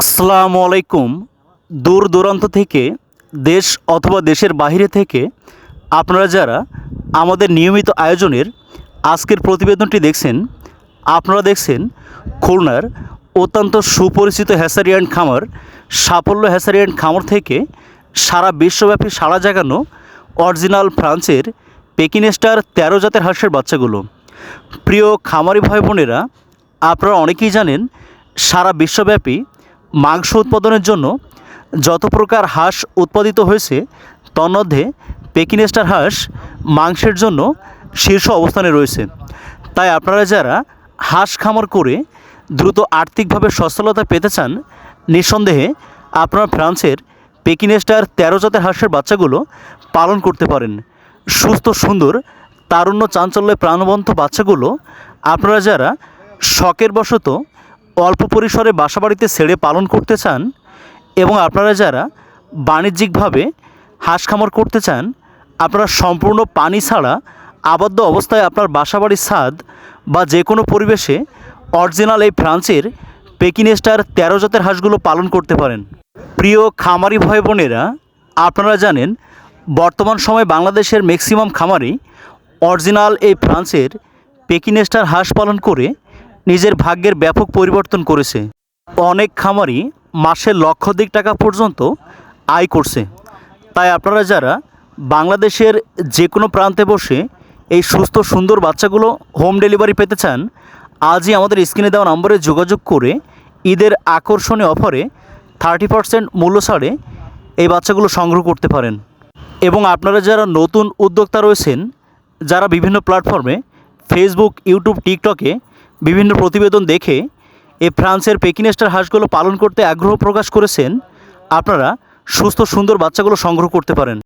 আসসালামু আলাইকুম। দূর দূরান্ত থেকে, দেশ অথবা দেশের বাইরে থেকে আপনারা যারা আমাদের নিয়মিত আয়োজনের আজকের প্রতিবেদনটি দেখছেন, আপনারা দেখছেন খুলনার অত্যন্ত সুপরিচিত হ্যাসারিয়ান খামার, সাফল্য হ্যাসারিয়ান খামার থেকে সারা বিশ্বব্যাপী সাড়া জাগানো অরিজিনাল ফ্রান্সের পেকিনেস্টার তেরো জাতের হাঁসের বাচ্চাগুলো। প্রিয় খামারি ভাই বোনেরা আপনারা অনেকেই জানেন, সারা বিশ্বব্যাপী মাংস উৎপাদনের জন্য যত প্রকার হাঁস উৎপাদিত হয়েছে, তন্মধ্যে পেকিনেস্টার হাঁস মাংসের জন্য শীর্ষ অবস্থানে রয়েছে। তাই আপনারা যারা হাঁস খামার করে দ্রুত আর্থিকভাবে সচ্ছলতা পেতে চান, নিঃসন্দেহে আপনারা ফ্রান্সের পেকিনেস্টার তেরো জাতের হাঁসের বাচ্চাগুলো পালন করতে পারেন। সুস্থ, সুন্দর, তারুণ্য, চাঞ্চল্যে প্রাণবন্ত বাচ্চাগুলো আপনারা যারা শখের বশত অল্প পরিসরে বাসাবাড়িতে ছেড়ে পালন করতে চান এবং আপনারা যারা বাণিজ্যিকভাবে হাঁস খামার করতে চান, আপনারা সম্পূর্ণ পানি ছাড়া আবদ্ধ অবস্থায় আপনার বাসাবাড়ির ছাদ বা যে কোনো পরিবেশে অরিজিনাল এই ফ্রান্সের পেকিনেস্টার তেরো জাতের হাঁসগুলো পালন করতে পারেন। প্রিয় খামারি ভাই বোনেরা, আপনারা জানেন বর্তমান সময়ে বাংলাদেশের ম্যাক্সিমাম খামারি অরিজিনাল এই ফ্রান্সের পেকিনেস্টার হাঁস পালন করে নিজের ভাগ্যের ব্যাপক পরিবর্তন করেছে। অনেক খামারি মাসে লক্ষাধিক টাকা পর্যন্ত আয় করছে। তাই আপনারা যারা বাংলাদেশের যে কোনো প্রান্তে বসে এই সুস্থ, সুন্দর বাচ্চাগুলো হোম ডেলিভারি পেতে চান, আজই আমাদের স্ক্রিনে দেওয়া নম্বরে যোগাযোগ করে ঈদের আকর্ষণীয় অফারে থার্টি পার্সেন্ট মূল্য ছাড়ে এই বাচ্চাগুলো সংগ্রহ করতে পারেন। এবং আপনারা যারা নতুন উদ্যোক্তা রয়েছেন, যারা বিভিন্ন প্ল্যাটফর্মে ফেসবুক ইউটিউব টিকটকে বিভিন্ন প্রতিবেদন দেখে এ ফ্রান্সের পেকিনেস্টার হাঁসগুলো পালন করতে আগ্রহ প্রকাশ করেছেন। আপনারা সুস্থ, সুন্দর বাচ্চাগুলো সংগ্রহ করতে পারেন।